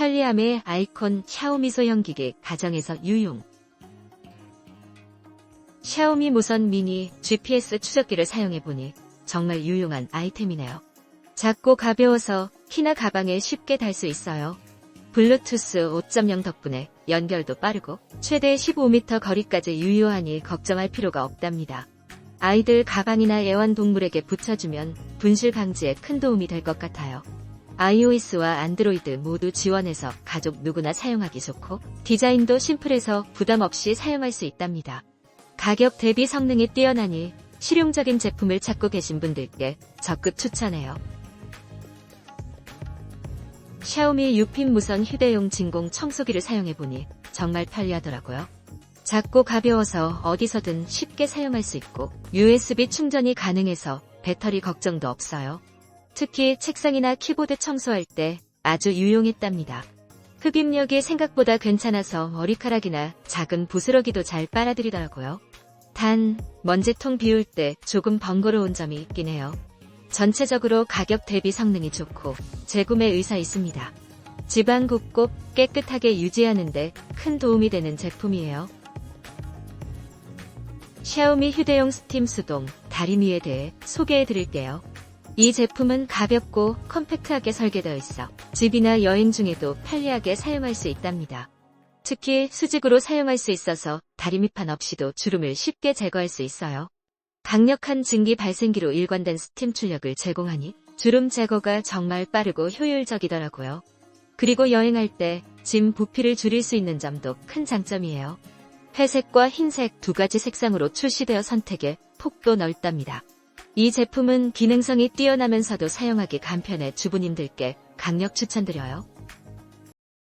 편리함의 아이콘 샤오미 소형 기기 가정에서 유용. 샤오미 무선 미니 GPS 추적기를 사용해보니 정말 유용한 아이템이네요. 작고 가벼워서 키나 가방에 쉽게 달 수 있어요. 블루투스 5.0 덕분에 연결도 빠르고 최대 15m 거리까지 유효하니 걱정할 필요가 없답니다. 아이들 가방이나 애완동물에게 붙여주면 분실 방지에 큰 도움이 될 것 같아요. iOS와 안드로이드 모두 지원해서 가족 누구나 사용하기 좋고 디자인도 심플해서 부담 없이 사용할 수 있답니다. 가격 대비 성능이 뛰어나니 실용적인 제품을 찾고 계신 분들께 적극 추천해요. 샤오미 6핀 무선 휴대용 진공 청소기를 사용해보니 정말 편리하더라고요. 작고 가벼워서 어디서든 쉽게 사용할 수 있고 USB 충전이 가능해서 배터리 걱정도 없어요. 특히 책상이나 키보드 청소할 때 아주 유용했답니다. 흡입력이 생각보다 괜찮아서 머리카락이나 작은 부스러기도 잘 빨아들이더라고요. 단, 먼지통 비울 때 조금 번거로운 점이 있긴 해요. 전체적으로 가격 대비 성능이 좋고 재구매 의사 있습니다. 집안 굽고 깨끗하게 유지하는데 큰 도움이 되는 제품이에요. 샤오미 휴대용 스팀 수동 다리미에 대해 소개해 드릴게요. 이 제품은 가볍고 컴팩트하게 설계되어 있어 집이나 여행 중에도 편리하게 사용할 수 있답니다. 특히 수직으로 사용할 수 있어서 다리미판 없이도 주름을 쉽게 제거할 수 있어요. 강력한 증기 발생기로 일관된 스팀 출력을 제공하니 주름 제거가 정말 빠르고 효율적이더라고요. 그리고 여행할 때 짐 부피를 줄일 수 있는 점도 큰 장점이에요. 회색과 흰색 두 가지 색상으로 출시되어 선택에 폭도 넓답니다. 이 제품은 기능성이 뛰어나면서도 사용하기 간편해 주부님들께 강력 추천드려요.